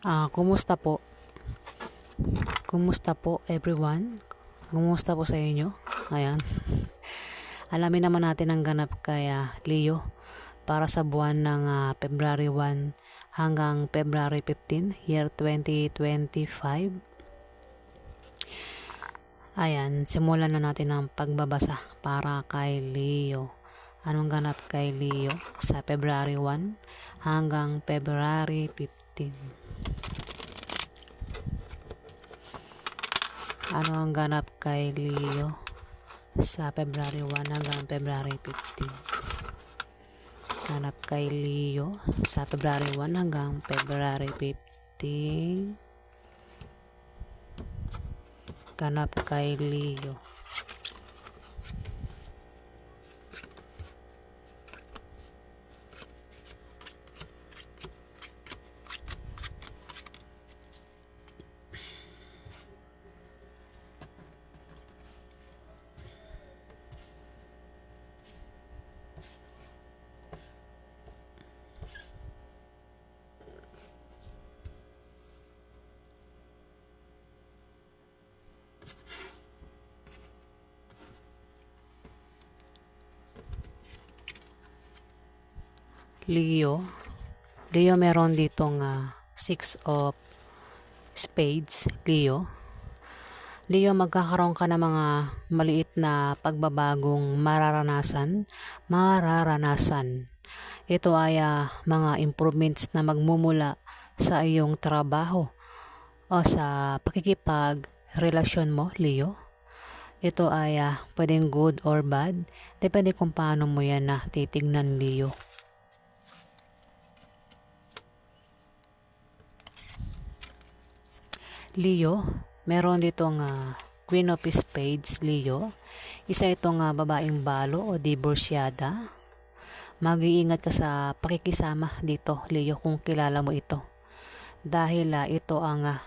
Ah, kumusta po? Kumusta po everyone? Kumusta po sa inyo? Ayan. Alamin naman natin ang ganap kay ah, Leo para sa buwan ng ah, February 1 hanggang February 15, year 2025. Ayan, simulan na natin ang pagbabasa para kay Leo. Anong ganap kay Leo sa February 1 hanggang February 15? Ano ang ganap kay Leo sa February 1 hanggang February 15? Ganap kay Leo sa February 1 hanggang February 15. Ganap kay Leo. Leo. Leo meron ditong ah, six of spades, Leo. Leo, magkakaroon ka ng mga maliit na pagbabagong mararanasan, mararanasan. Ito ay ah, mga improvements na magmumula sa iyong trabaho o sa pakikipag relasyon mo, Leo. Ito ay ah, pwedeng good or bad. Depende kung paano mo yan na titignan, Leo. Leo, meron ditong ah, Queen of Spades, Leo. Isa itong ah, babaeng balo o divorsyada. Mag-iingat ka sa pakikisama dito, Leo, kung kilala mo ito. Dahil ah, ito ang uh,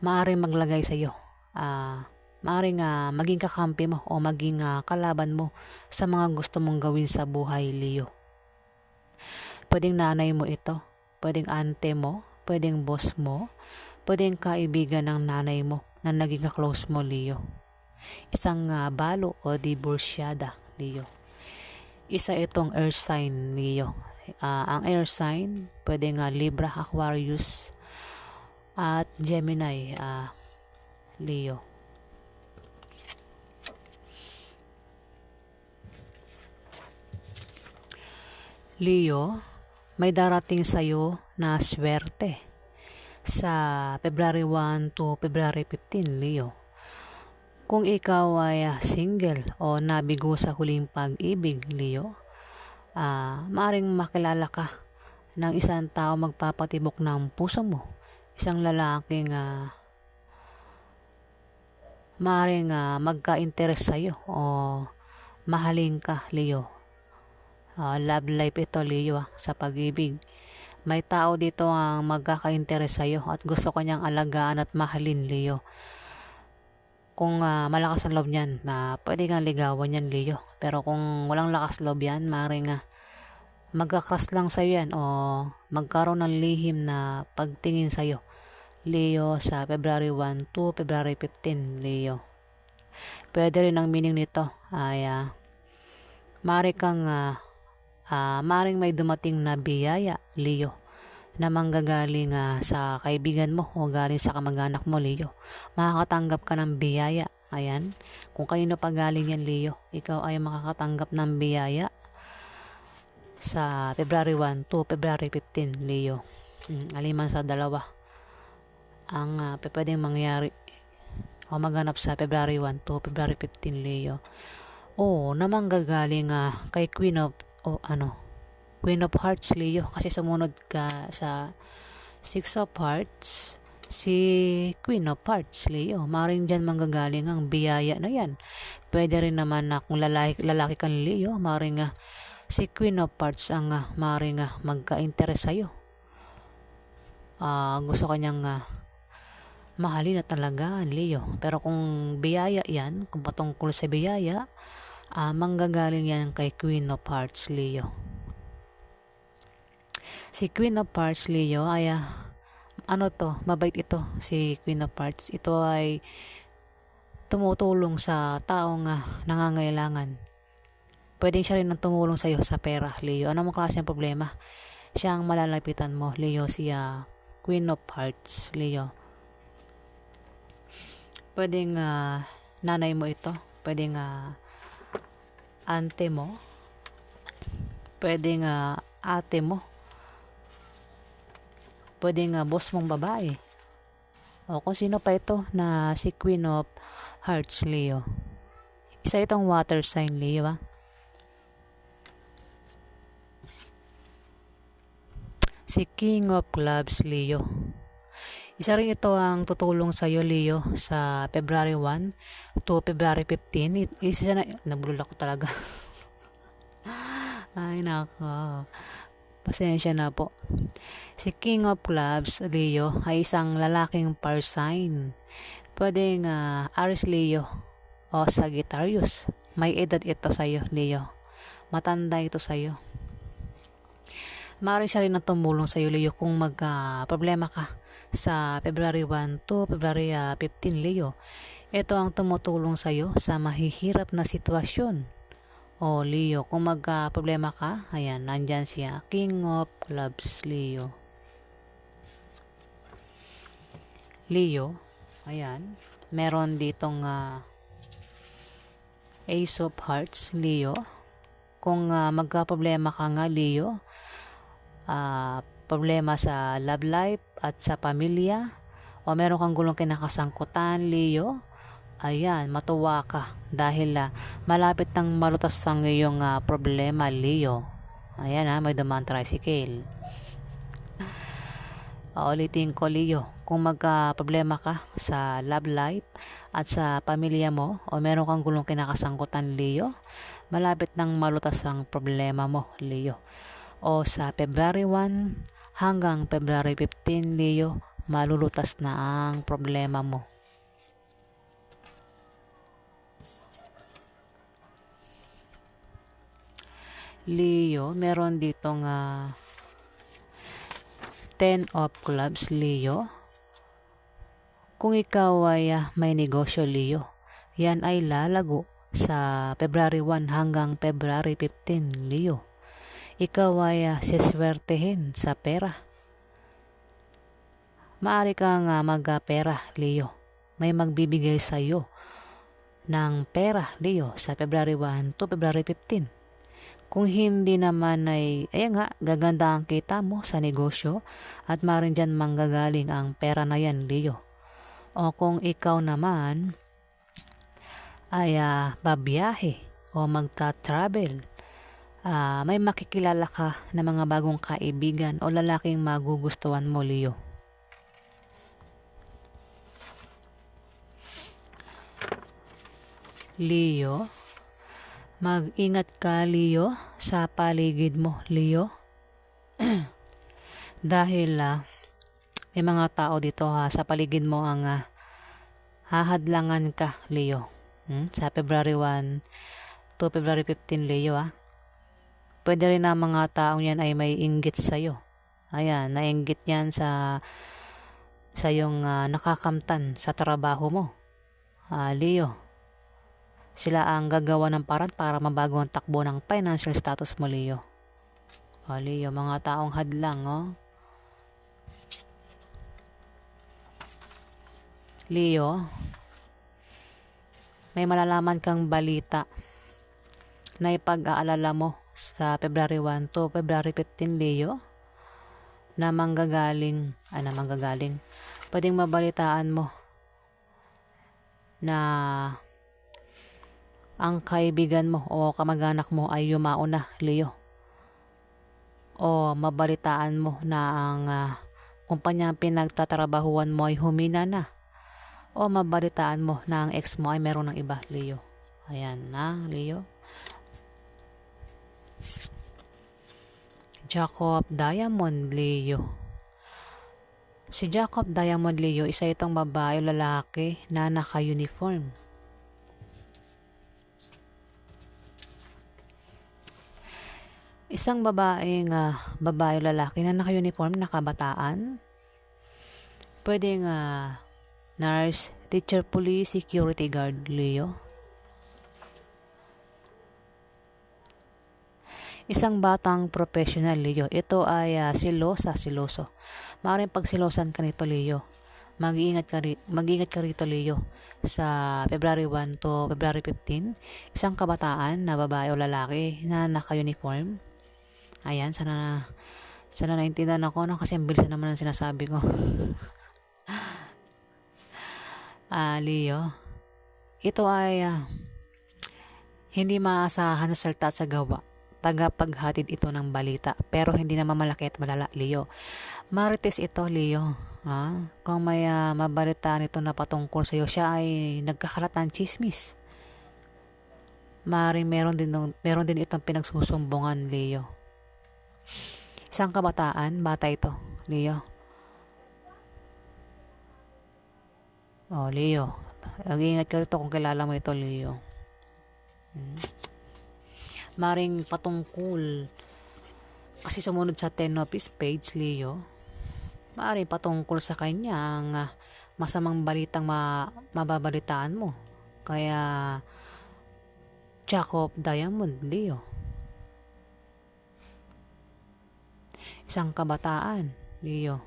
maaaring maglagay sa iyo. Ah, maaaring ah, maging kakampi mo o maging ah, kalaban mo sa mga gusto mong gawin sa buhay, Leo. Pwedeng nanay mo ito, pwedeng ante mo, pwedeng boss mo, pwedeng kaibigan ng nanay mo na naging close mo, Leo. Isang uh, balo o divorsyada, Leo. Isa itong air sign, Leo. Uh, ang air sign, pwedeng uh, Libra, Aquarius, at Gemini, uh, Leo. Leo, may darating sa'yo na swerte sa February 1 to February 15, Leo. Kung ikaw ay single o nabigo sa huling pag-ibig, Leo, uh, maaring makilala ka ng isang tao magpapatibok ng puso mo. Isang lalaking uh, maaring uh, magka-interest sa'yo o mahalin ka, Leo uh, love life ito Leo sa pag-ibig. May tao dito ang magkaka-interest sa'yo at gusto kanyang alagaan at mahalin Leo. Kung uh, malakas ang loob niyan, na pwede kang ligawan yan Leo. Pero kung walang lakas loob yan, maaaring uh, magkakras lang sa'yo yan o magkaroon ng lihim na pagtingin sa'yo. Leo sa February 1 to February 15, Leo. Pwede rin ang meaning nito ay uh, maaari kang uh, uh, maring may dumating na biyaya, Leo, na manggagaling uh, sa kaibigan mo o galing sa kamag-anak mo, Leo. Makakatanggap ka ng biyaya. Ayan. Kung kayo na pagaling yan, Leo, ikaw ay makakatanggap ng biyaya sa February 1 to February 15, Leo. Hmm, aliman sa dalawa ang uh, pwedeng mangyari o maganap sa February 1 to February 15, Leo. O, na manggagaling uh, kay Queen of o ano, Queen of Hearts, Leo. Kasi sumunod ka sa Six of Hearts, si Queen of Hearts, Leo. Maring dyan manggagaling ang biyaya na yan. Pwede rin naman na kung lalaki, lalaki kang Leo, maring uh, si Queen of Hearts ang uh, maring uh, magka-interest sa'yo. Uh, gusto kanyang uh, mahalin at talagaan, Leo. Pero kung biyaya yan, kung patungkol sa biyaya, uh, manggagaling yan kay Queen of Hearts, Leo. Si Queen of Hearts, Leo, ay ah, ano to, mabait ito, si Queen of Hearts. Ito ay tumutulong sa taong ah, nangangailangan. Pwedeng siya rin ang tumulong sa iyo sa pera, Leo. Ano mo klase ng problema? Siya ang malalapitan mo, Leo, si ah, Queen of Hearts, Leo. Pwedeng ah, nanay mo ito. Pwedeng ah, ante mo. Pwedeng ah, ate mo. Pwedeng ah, boss mong babae. O kung sino pa ito na si Queen of Hearts, Leo. Isa itong water sign, Leo, ah. Si King of Clubs, Leo. Isa rin ito ang tutulong sa iyo, Leo, sa February 1 to February 15. I- Isa na, nabulol ako talaga. Ay, nako. Pasensya na po. Si King of Clubs, Leo, ay isang lalaking fire sign. Pwedeng uh, Aries Leo o Sagittarius. May edad ito sa iyo, Leo. Matanda ito sa iyo. Maaari siya rin na tumulong sa iyo, Leo, kung mag-problema ka sa February 1 to February ah, 15, Leo. Ito ang tumutulong sa iyo sa mahihirap na sitwasyon. O Leo, kung mag-problema ka, ayan, nandyan siya. King of Clubs, Leo. Leo, ayan, meron ditong ah, Ace of Hearts, Leo. Kung uh, magka-problema ka nga, Leo, ah, problema sa love life at sa pamilya, o meron kang gulong kinakasangkutan, Leo, ayan, matuwa ka dahil ah, malapit nang malutas ang iyong ah, problema, Leo. Ayan ha, may dumaan tricycle. Ulitin ko, Leo, kung magka-problema ka sa love life at sa pamilya mo o meron kang gulong kinakasangkutan, Leo, malapit nang malutas ang problema mo, Leo. O sa February 1 hanggang February 15, Leo, malulutas na ang problema mo. Leo, meron ditong uh, 10 of clubs, Leo. Kung ikaw ay ah, may negosyo, Leo, yan ay lalago sa February 1 hanggang February 15, Leo. Ikaw ay uh, siswertehin sa pera. Maari kang uh, magpera, Leo. May magbibigay sa iyo ng pera, Leo, sa February 1 to February 15. Kung hindi naman ay, ayan nga, gaganda ang kita mo sa negosyo at maaaring dyan manggagaling ang pera na yan, Leo. O kung ikaw naman ay uh, babiyahe o magta-travel, uh, may makikilala ka na mga bagong kaibigan o lalaking magugustuhan mo, Leo. Leo, Mag-ingat ka, Leo, sa paligid mo, Leo. Dahil uh, may mga tao dito ha, sa paligid mo ang uh, hahadlangan ka, Leo. Hmm? Sa February 1 to February 15, Leo ha. Pwede rin na mga taong yan ay may inggit sa'yo. Ayan, nainggit yan sa sa yung uh, nakakamtan sa trabaho mo. Uh, Leo, sila ang gagawa ng paraan para mabago ang takbo ng financial status mo, Leo. O, Leo, mga taong hadlang, oh. Leo, may malalaman kang balita na ipag-aalala mo sa February 1 to February 15, Leo, na manggagaling, ah, na manggagaling, pwedeng mabalitaan mo na ang kaibigan mo o kamag-anak mo ay yumao na, Leo. O mabalitaan mo na ang uh, kumpanya pinagtatrabahuan mo ay humina na. O mabalitaan mo na ang ex mo ay meron ng iba, Leo. Ayan na, Leo. Jacob Diamond Leo. Si Jacob Diamond Leo, isa itong babae o lalaki na naka-uniform. Isang babaeng ah, babae o lalaki na naka-uniform, nakabataan. Pwedeng ah, nurse, teacher, police, security guard, Leo. Isang batang professional, Leo. Ito ay ah, silosa, siloso. Maaaring pagsilosan ka nito, Leo. Mag-iingat ka, ri- mag-iingat ka rito, Leo. Sa February 1 to February 15, isang kabataan na babae o lalaki na naka-uniform. Ayan, sana na, sana naintindihan ako, no? Kasi ang bilis na naman ang sinasabi ko. Ah, Leo. Ito ay ah, hindi maasahan sa salta at sa gawa. Tagapaghatid ito ng balita, pero hindi naman malaki at malala, Leo. Marites ito, Leo. Ha? Kung may ah, mabalitaan ito na patungkol sa iyo, siya ay nagkakalat ng chismis. Maring meron din, meron din itong pinagsusumbungan, Leo. Isang kabataan, bata ito, Leo. Oh, Leo. Mag-ingat ka rito kung kilala mo ito, Leo. Hmm. Maring patungkol kasi sumunod sa Tenopis page, Leo. Maring patungkol sa kanyang masamang balitang ma mababalitaan mo. Kaya Jacob Diamond, Leo. Isang kabataan, Leo.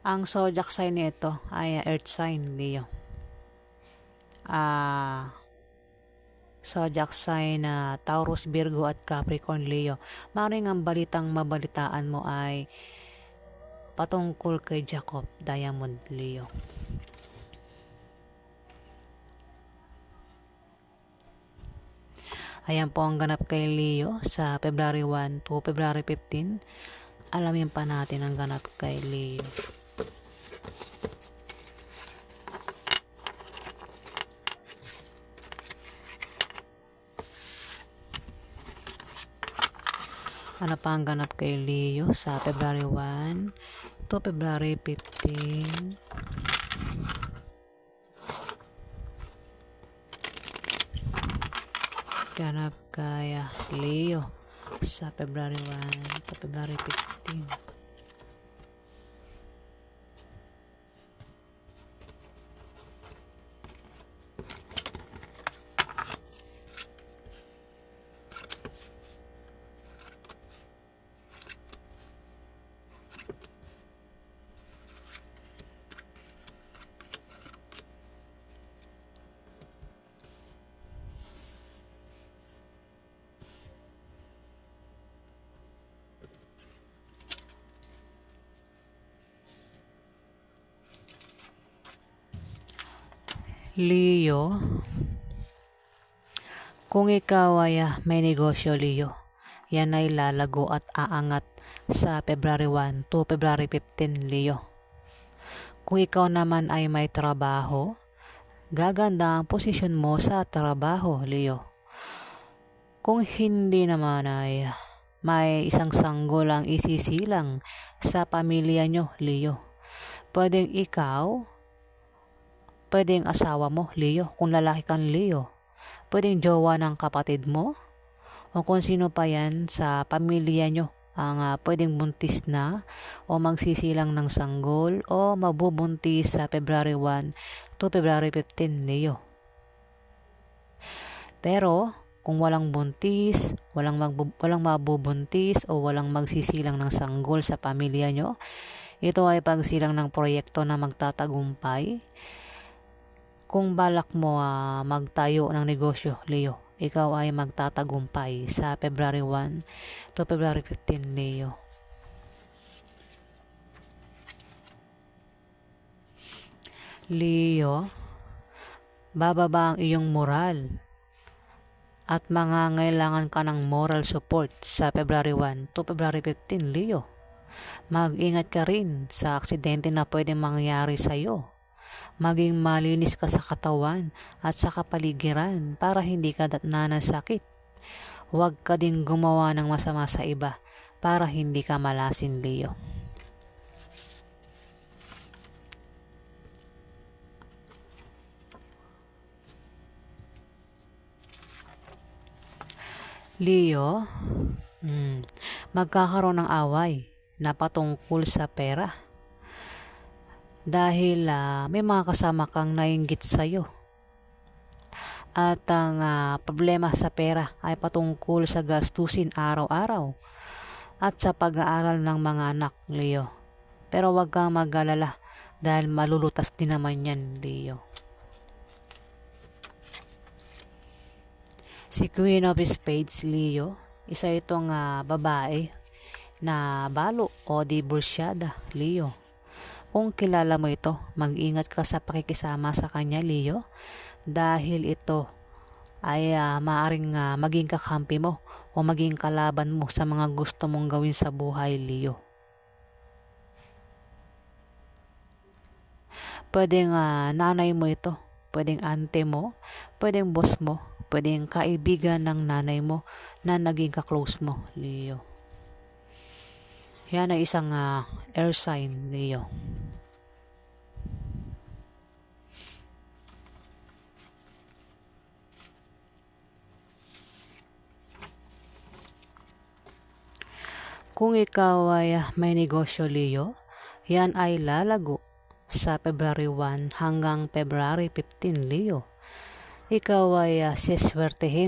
Ang zodiac sign nito ay earth sign, Leo. Ah, zodiac sign na Taurus, Virgo at Capricorn, Leo. Maring ang balitang mabalitaan mo ay patungkol kay Jacob Diamond, Leo. Ayan po ang ganap kay Leo sa February 1 to February 15. Alamin pa natin ang ganap kay Leo. Ano pa ang ganap kay Leo sa February 1 to February 15? Ganap kay Leo sa February 1 to February 15. Leo, kung ikaw ay ah, may negosyo, Leo, yan ay lalago at aangat sa February 1 to February 15, Leo. Kung ikaw naman ay may trabaho, gaganda ang posisyon mo sa trabaho, Leo. Kung hindi naman ay may isang sanggol ang isisilang sa pamilya nyo, Leo. Pwedeng ikaw, pwedeng asawa mo, Leo, kung lalaki kang Leo. Pwedeng jowa ng kapatid mo, o kung sino pa yan sa pamilya nyo ang ah, pwedeng buntis na o magsisilang ng sanggol o mabubuntis sa February 1 to February 15, Leo. Pero, kung walang buntis, walang, magbu- walang mabubuntis o walang magsisilang ng sanggol sa pamilya nyo, ito ay pagsilang ng proyekto na magtatagumpay. Kung balak mo ah, magtayo ng negosyo, Leo, ikaw ay magtatagumpay sa February 1 to February 15, Leo. Leo, bababa ang iyong moral at mangangailangan ka ng moral support sa February 1 to February 15, Leo. Mag-ingat ka rin sa aksidente na pwedeng mangyari sa iyo. Maging malinis ka sa katawan at sa kapaligiran para hindi ka datna ng sakit. Huwag ka din gumawa ng masama sa iba para hindi ka malasin, Leo. Leo, Hmm. Magkakaroon ng away na patungkol sa pera. Dahil ah, may mga kasama kang nainggit sa'yo. At ang ah, problema sa pera ay patungkol sa gastusin araw-araw at sa pag-aaral ng mga anak, Leo. Pero huwag kang mag-alala dahil malulutas din naman yan, Leo. Si Queen of Spades, Leo, isa itong ah, babae na balo o divorsyada, Leo. Kung kilala mo ito, mag-ingat ka sa pakikisama sa kanya, Leo, dahil ito ay ah, maaring ah, maging kakampi mo o maging kalaban mo sa mga gusto mong gawin sa buhay, Leo. Pwedeng ah, nanay mo ito, pwedeng ante mo, pwedeng boss mo, pwedeng kaibigan ng nanay mo na naging ka-close mo, Leo. Yan ay isang ah, air sign, Leo. Kung ikaw ay ah, may negosyo, Leo, yan ay lalago sa February 1 hanggang February 15, Leo. Ikaw ay uh,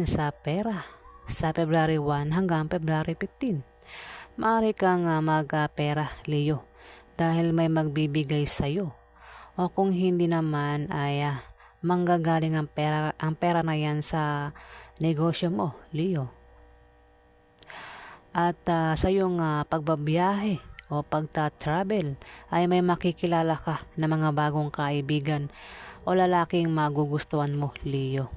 sa pera sa February 1 hanggang February 15. Maaari kang uh, magpera, Leo, dahil may magbibigay sa iyo. O kung hindi naman ay uh, manggagaling ang pera, ang pera na yan sa negosyo mo, Leo. At uh, sa iyong uh, pagbabiyahe o pagta-travel ay may makikilala ka na mga bagong kaibigan o lalaking magugustuhan mo, Leo.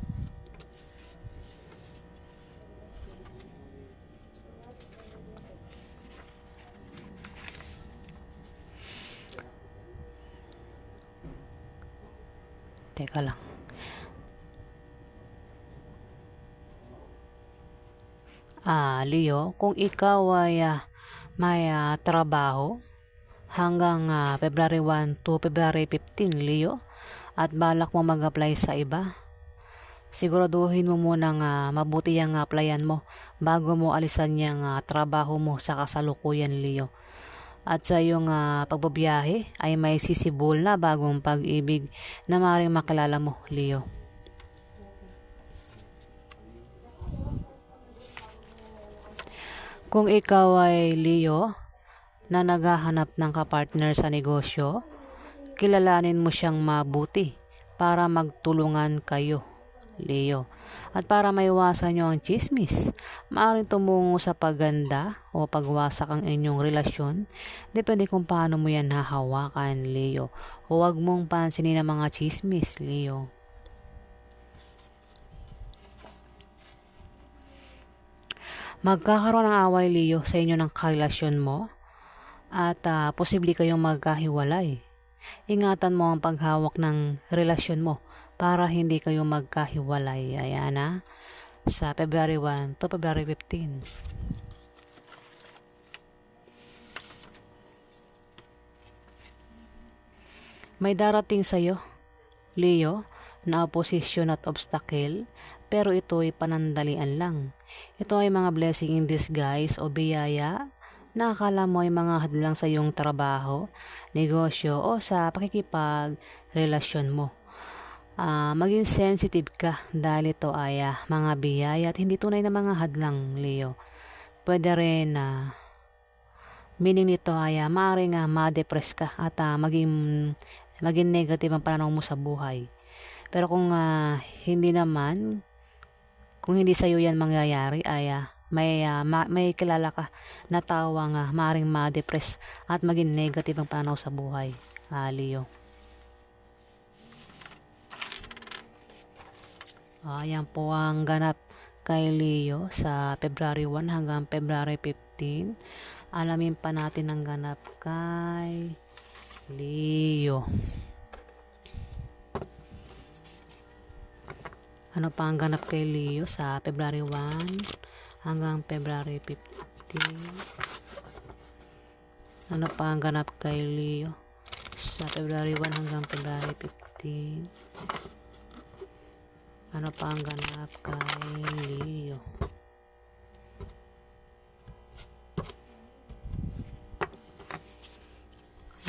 Teka lang. Ah, Leo, kung ikaw ay ah, may ah, trabaho hanggang ah, February 1 to February 15, Leo, at balak mo mag-apply sa iba, siguraduhin mo munang uh, mabuti ang applyan mo bago mo alisan yung uh, trabaho mo sa kasalukuyan, Leo. At sa iyong uh, pagbabiyahe ay may sisibol na bagong pag-ibig na maaaring makilala mo, Leo. Kung ikaw ay Leo na naghahanap ng kapartner sa negosyo, kilalanin mo siyang mabuti para magtulungan kayo, Leo. At para maiwasan nyo ang chismis, maaaring tumungo sa paganda o pagwasak ang inyong relasyon. Depende kung paano mo yan hahawakan, Leo. Huwag mong pansinin ang mga chismis, Leo. Magkakaroon ng away, Leo, sa inyo ng karelasyon mo at uh, posible kayong magkahiwalay. Ingatan mo ang paghawak ng relasyon mo para hindi kayo magkahiwalay. Ayan na. Sa February 1 to February 15. May darating sa'yo, Leo, na opposition at obstacle pero ito ay panandalian lang. Ito ay mga blessing in disguise o biyaya na akala mo ay mga hadlang sa iyong trabaho, negosyo o sa pakikipag-relasyon mo. Uh, maging sensitive ka dahil ito ay uh, mga biyaya at hindi tunay na mga hadlang, Leo. Pwede rin na uh, meaning nito ay uh, maaaring uh, ma-depress ka at uh, maging, maging negative ang pananaw mo sa buhay. Pero kung uh, hindi naman, kung hindi sa iyo yan mangyayari ay uh, may uh, ma- may kilala ka na tao ang uh, maring ma-depress at maging negative ang pananaw sa buhay. Uh, Leo. Ayan po ang ganap kay Leo sa February 1 hanggang February 15. Alamin pa natin ang ganap kay Leo. ano pa ang ganap kay Leo sa February 1 hanggang February 15 ano pa ang ganap kay Leo sa February 1 hanggang February 15 ano pa ang ganap kay Leo?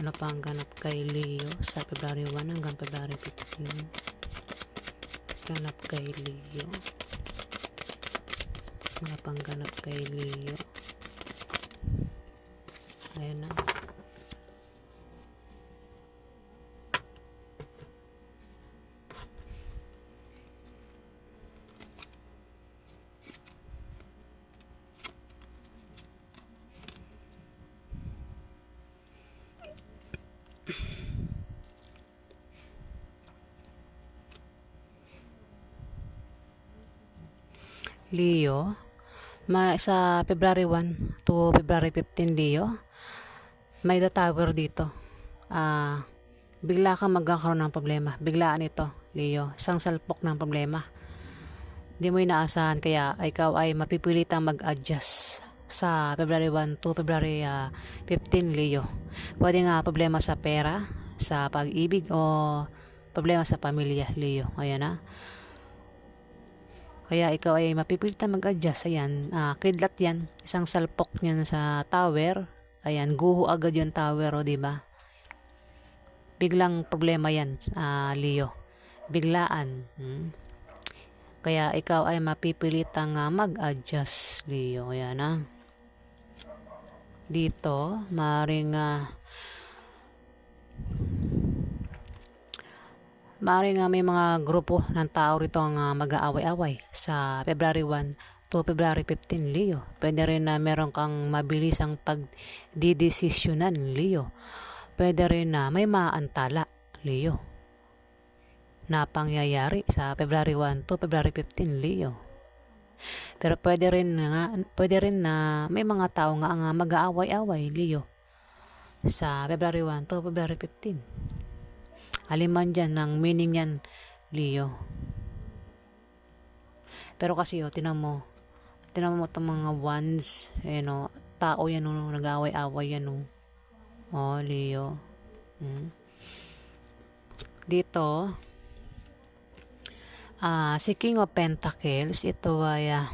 Ano pa ang ganap kay Leo sa February 1 hanggang February 15 Ganap kay Leo. Ano pang ganap kay Leo? Ayan na. Leo, ma sa February 1 to February 15 Leo, may the tower dito. Ah, bigla kang magkakaroon ng problema. Biglaan ito, Leo. Isang salpok ng problema. Hindi mo inaasahan kaya ikaw ay mapipilitang mag-adjust sa February 1 to February ah, 15 Leo. Pwede nga problema sa pera, sa pag-ibig o problema sa pamilya Leo. Ayan na. Kaya ikaw ay mapipilitan mag-adjust. Ayan, ah, kidlat yan. Isang salpok niyan sa tower. Ayan, guho agad yung tower, o, di ba? Biglang problema yan, ah, Leo. Biglaan. Hmm? Kaya ikaw ay mapipilitang ah, mag-adjust, Leo. Ayan na. Dito, maring ah, Maaari nga may mga grupo ng tao rito ang uh, mag-aaway-away sa February 1 to February 15, Leo. Pwede rin na meron kang mabilisang pagdidesisyonan, Leo. Pwede rin na may maantala, Leo. Na pangyayari sa February 1 to February 15, Leo. Pero pwede rin nga, pwede rin na may mga tao nga ang mag-aaway-away, Leo. Sa February 1 to February 15. Aliman dyan ng meaning yan, Leo. Pero kasi oh, tinan mo, tinan mo itong mga ones, eh no, tao yan no, nag-away-away yan no. Oh, Leo. Hmm. Dito, ah, uh, si King of Pentacles, ito ay uh,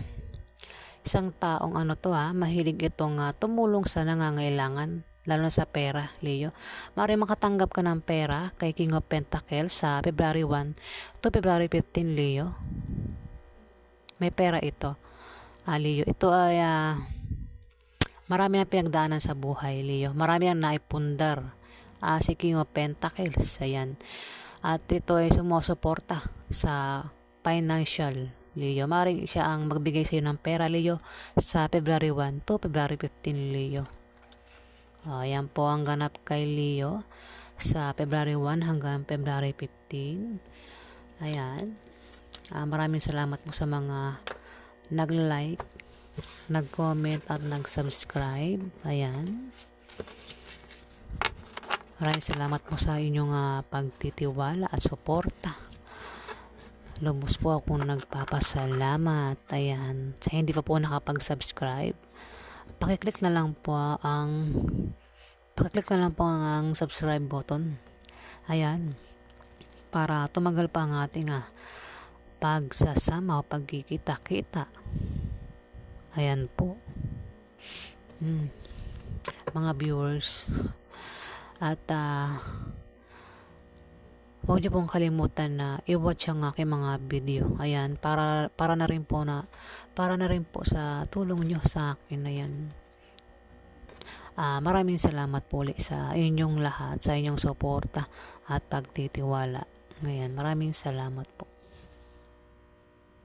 isang taong ano to ha, mahilig itong uh, tumulong sa nangangailangan lalo na sa pera, Leo. Mari makatanggap ka ng pera kay King of Pentacles sa February 1 to February 15, Leo. May pera ito, ah, Leo. Ito ay uh, marami na pinagdaanan sa buhay, Leo. Marami ang naipundar uh, si King of Pentacles. Ayan. At ito ay sumusuporta sa financial Leo. Maring siya ang magbigay sa iyo ng pera, Leo, sa February 1 to February 15, Leo. Uh, yan po ang ganap kay Leo sa February 1 hanggang February 15. Ayan. Uh, maraming salamat po sa mga nag-like, nag-comment at nag-subscribe. Ayan. Maraming salamat po sa inyong uh, pagtitiwala at suporta. Lubos po ako nagpapasalamat. Ayan. Sa hindi pa po nakapag-subscribe, pakiclick na lang po ang pakiclick na lang po ang subscribe button. Ayan. Para tumagal pa ang ating ah, pagsasama o pagkikita-kita. Ayan po. Hmm. mga viewers. At uh, Huwag niyo pong kalimutan na i-watch ang aking mga video. Ayan, para, para na rin po na, para na rin po sa tulong niyo sa akin. Ayan. Uh, maraming salamat po ulit sa inyong lahat, sa inyong suporta at pagtitiwala. Ngayon, maraming salamat po.